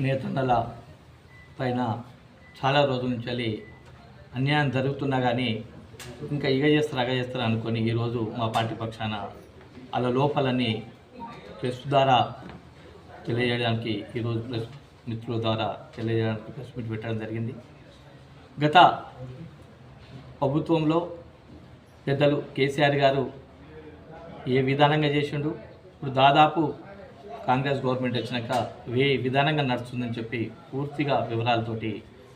నేతన్నల పైన చాలా రోజుల నుంచి వెళ్ళి అన్యాయం జరుగుతున్నా కానీ ఇంకా ఇగ చేస్తారు అగ చేస్తారు అనుకొని ఈరోజు మా పార్టీ పక్షాన అలా లోపాలని ప్రెస్ ద్వారా తెలియజేయడానికి ఈరోజు ప్రెస్ మిత్రుల ద్వారా తెలియజేయడానికి ప్రెస్ మీట్ పెట్టడం జరిగింది. గత ప్రభుత్వంలో పెద్దలు కేసీఆర్ గారు ఏ విధానంగా చేసిండు? ఇప్పుడు దాదాపు కాంగ్రెస్ గవర్నమెంట్ వచ్చినాక ఏ విధానంగా నడుస్తుందని చెప్పి పూర్తిగా వివరాలతోటి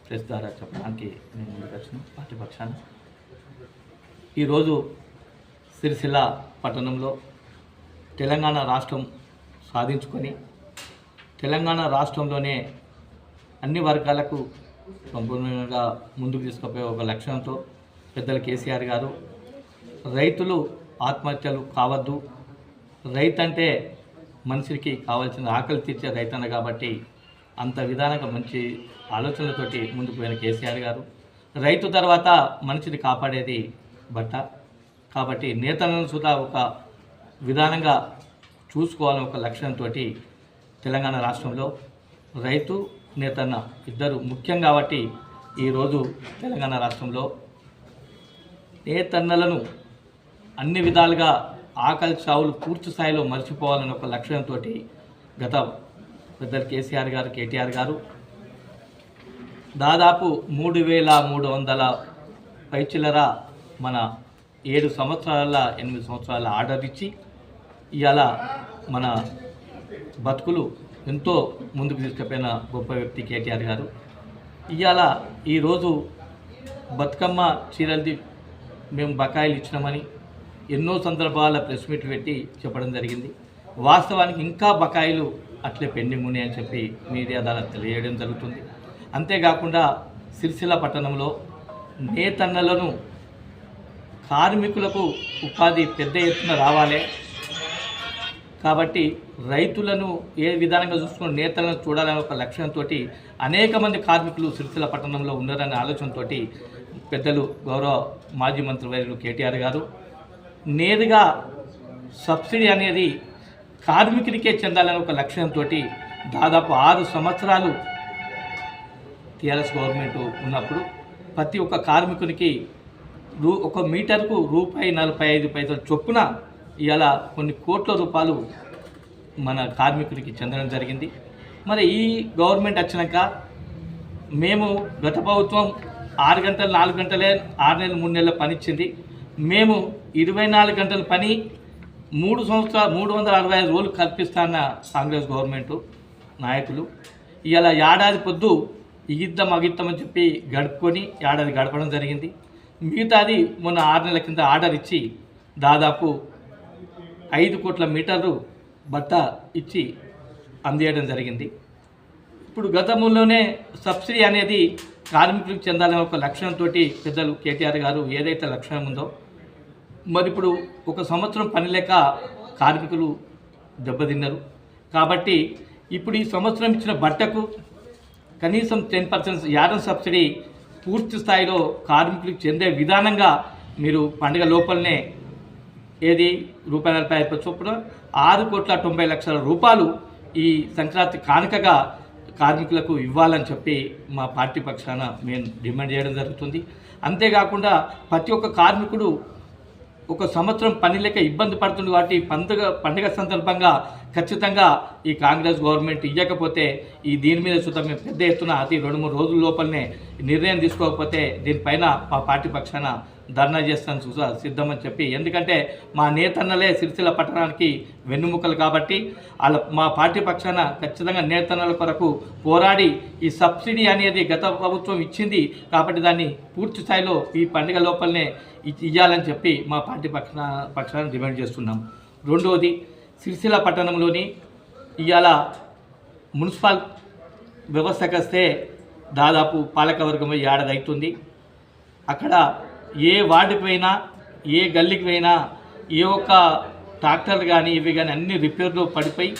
ప్రెస్ ద్వారా చెప్పడానికి నేను ముందుకు వచ్చిన పార్టీ పక్షాన. ఈరోజు సిరిసిల్ల పట్టణంలో తెలంగాణ రాష్ట్రం సాధించుకొని తెలంగాణ రాష్ట్రంలోనే అన్ని వర్గాలకు సంపూర్ణంగా ముందుకు తీసుకుపోయే ఒక లక్ష్యంతో పెద్దలు కేసీఆర్ గారు రైతులు ఆత్మహత్యలు కావద్దు రైతు అంటే మనిషికి కావాల్సిన ఆకలి తీర్చే రైతన్న కాబట్టి అంత విధానంగా మంచి ఆలోచనలతోటి ముందుకు పోయిన కేసీఆర్ గారు. రైతు తర్వాత మనిషిని కాపాడేది బట్ట కాబట్టి నేతలను సుధా ఒక విధానంగా చూసుకోవాలని ఒక లక్ష్యంతో తెలంగాణ రాష్ట్రంలో రైతు నేతన్న ఇద్దరు ముఖ్యం కాబట్టి ఈరోజు తెలంగాణ రాష్ట్రంలో నేతన్నలను అన్ని విధాలుగా ఆకలి చావులు పూర్తి స్థాయిలో మర్చిపోవాలని ఒక లక్ష్యంతో గత పెద్దలు కేసీఆర్ గారు కేటీఆర్ గారు దాదాపు మూడు వేల మూడు వందల పైచిల్లర మన ఏడు సంవత్సరాల ఎనిమిది సంవత్సరాల ఆర్డర్ ఇచ్చి ఇవాళ మన బతుకులు ఎంతో ముందుకు తీసుకుపోయిన గొప్ప వ్యక్తి కేటీఆర్ గారు. ఇవాళ ఈరోజు బతుకమ్మ చీరలది మేము బకాయిలు ఇచ్చినామని ఎన్నో సందర్భాల ప్రెస్ మీట్ పెట్టి చెప్పడం జరిగింది. వాస్తవానికి ఇంకా బకాయిలు అట్లే పెండింగ్ ఉన్నాయని చెప్పి మీడియా ద్వారా తెలియడం జరుగుతుంది. అంతేకాకుండా సిరిసిల్ల పట్టణంలో నేతన్నలను కార్మికులకు ఉపాధి పెద్ద ఎత్తున రావాలి. కాబట్టి రైతులను ఏ విధానంగా చూసుకుని నేతలను చూడాలనే ఒక లక్ష్యంతో అనేక మంది కార్మికులు సిరిసిల్ల పట్టణంలో ఉన్నారనే ఆలోచనతో పెద్దలు గౌరవ మాజీ మంత్రి వైద్యులు కేటీఆర్ గారు నేరుగా సబ్సిడీ అనేది కార్మికుడికే చెందాలనే ఒక లక్ష్యంతో దాదాపు ఆరు సంవత్సరాలు టీఆర్ఎస్ గవర్నమెంట్ ఉన్నప్పుడు ప్రతి ఒక్క కార్మికునికి రూ ఒక మీటర్కు రూపాయి నలభై ఐదు పైసలు చొప్పున ఇలా కొన్ని కోట్ల రూపాయలు మన కార్మికుడికి చెందడం జరిగింది. మరి ఈ గవర్నమెంట్ వచ్చినాక మేము గత ప్రభుత్వం ఆరు గంటలు నాలుగు గంటలే ఆరు నెలలు మూడు నెలల పనిచ్చింది. మేము ఇరవై నాలుగు గంటల పని మూడు సంవత్సరాలు మూడు వందల అరవై ఐదు రోజులు కల్పిస్తాన్న కాంగ్రెస్ గవర్నమెంట్ నాయకులు. ఇలా ఏడాది పొద్దు ఇగిద్దాం అగిద్దాం అని చెప్పి గడుపుకొని ఏడాది గడపడం జరిగింది. మిగతాది మొన్న ఆరు నెలల కింద ఆర్డర్ ఇచ్చి దాదాపు ఐదు కోట్ల మీటర్లు బట్ట ఇచ్చి అందేయడం జరిగింది. ఇప్పుడు గతంలోనే సబ్సిడీ అనేది కార్మికులకు చెందాలనే ఒక లక్ష్యంతో పెద్దలు కేటీఆర్ గారు ఏదైతే లక్ష్యం ఉందో మరి ఇప్పుడు ఒక సంవత్సరం పని లేక కార్మికులు దెబ్బతిన్నారు. కాబట్టి ఇప్పుడు ఈ సంవత్సరం ఇచ్చిన బట్టకు కనీసం టెన్ పర్సెంట్ యాదం సబ్సిడీ పూర్తి స్థాయిలో కార్మికులకు చెందే విధానంగా మీరు పండుగ లోపలనే ఏది రూపాయి నలభై ఐదు చొప్పున ఆరు కోట్ల తొంభై లక్షల రూపాయలు ఈ సంక్రాంతి కానుకగా కార్మికులకు ఇవ్వాలని చెప్పి మా పార్టీ పక్షాన మేము డిమాండ్ చేయడం జరుగుతుంది. అంతేకాకుండా ప్రతి ఒక్క కార్మికుడు ఒక సంవత్సరం పని లేక ఇబ్బంది పడుతుంది కాబట్టి పండుగ పండుగ సందర్భంగా ఖచ్చితంగా ఈ కాంగ్రెస్ గవర్నమెంట్ ఇవ్వకపోతే ఈ దీని మీద చూద్దాం. మేము పెద్ద ఎత్తున అతి రెండు మూడు రోజుల లోపలనే నిర్ణయం తీసుకోకపోతే దీనిపైన మా పార్టీ పక్షాన ధర్నా చేస్తాను చూసా సిద్ధమని చెప్పి ఎందుకంటే మా నేతన్నలే సిరిసిల్ల పట్టణానికి వెన్నుముకలు కాబట్టి వాళ్ళ మా పార్టీ పక్షాన ఖచ్చితంగా నేతన్నల కొరకు పోరాడి ఈ సబ్సిడీ అనేది గత ప్రభుత్వం ఇచ్చింది కాబట్టి దాన్ని పూర్తి స్థాయిలో ఈ పండుగ లోపలనే ఇవ్వాలని చెప్పి మా పార్టీ పక్షాన పక్షాన డిమాండ్ చేస్తున్నాం. రెండవది సిరిసిల్ల పట్టణంలోని ఇవాళ మున్సిపల్ వ్యవస్థకొస్తే దాదాపు పాలకవర్గం ఏడాది అవుతుంది అక్కడ ఏ వార్డుకి పోయినా ఏ గల్లీకి పోయినా ఏ ఒక్క ట్రాక్టర్ కానీ ఇవి కానీ అన్ని రిపేర్లు పడిపోయి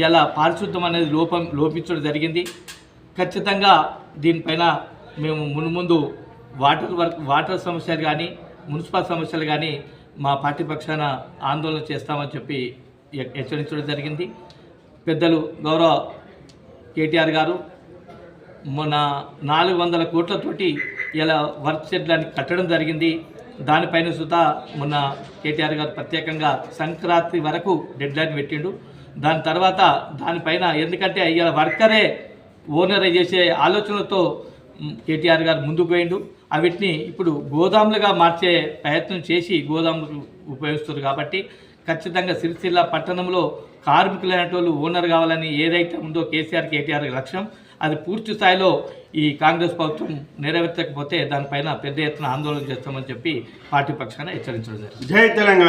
ఇలా పారిశుద్ధం అనేది లోపం లోపించడం జరిగింది. ఖచ్చితంగా దీనిపైన మేము మున్ముందు వాటర్ వర్క్ వాటర్ సమస్యలు కానీ మున్సిపల్ సమస్యలు కానీ మా పార్టీ పక్షాన ఆందోళన చేస్తామని చెప్పి హెచ్చరించడం జరిగింది. పెద్దలు గౌరవ కేటీఆర్ గారు మొన్న నాలుగు వందల కోట్లతోటి ఇలా వర్క్ షెడ్లని కట్టడం జరిగింది. దానిపైన సుతా మొన్న కేటీఆర్ గారు ప్రత్యేకంగా సంక్రాంతి వరకు డెడ్ లైన్ పెట్టిండు. దాని తర్వాత దానిపైన ఎందుకంటే ఇలా వర్కరే ఓనర్ చేసే ఆలోచనతో కేటీఆర్ గారు ముందుకు పోయిండు. అవిటిని ఇప్పుడు గోదాములుగా మార్చే ప్రయత్నం చేసి గోదాములు ఉపయోగిస్తారు కాబట్టి ఖచ్చితంగా సిరిసిల్ల పట్టణంలో కార్మికులైనటువంటి ఓనర్ కావాలని ఏదైతే ఉందో కేసీఆర్ కేటీఆర్ లక్ష్యం అది పూర్తి స్థాయిలో ఈ కాంగ్రెస్ ప్రభుత్వం నెరవేర్చకపోతే దానిపైన పెద్ద ఎత్తున ఆందోళన చేస్తామని చెప్పి పార్టీ పక్షాన హెచ్చరించడం జరిగింది. జై తెలంగాణ.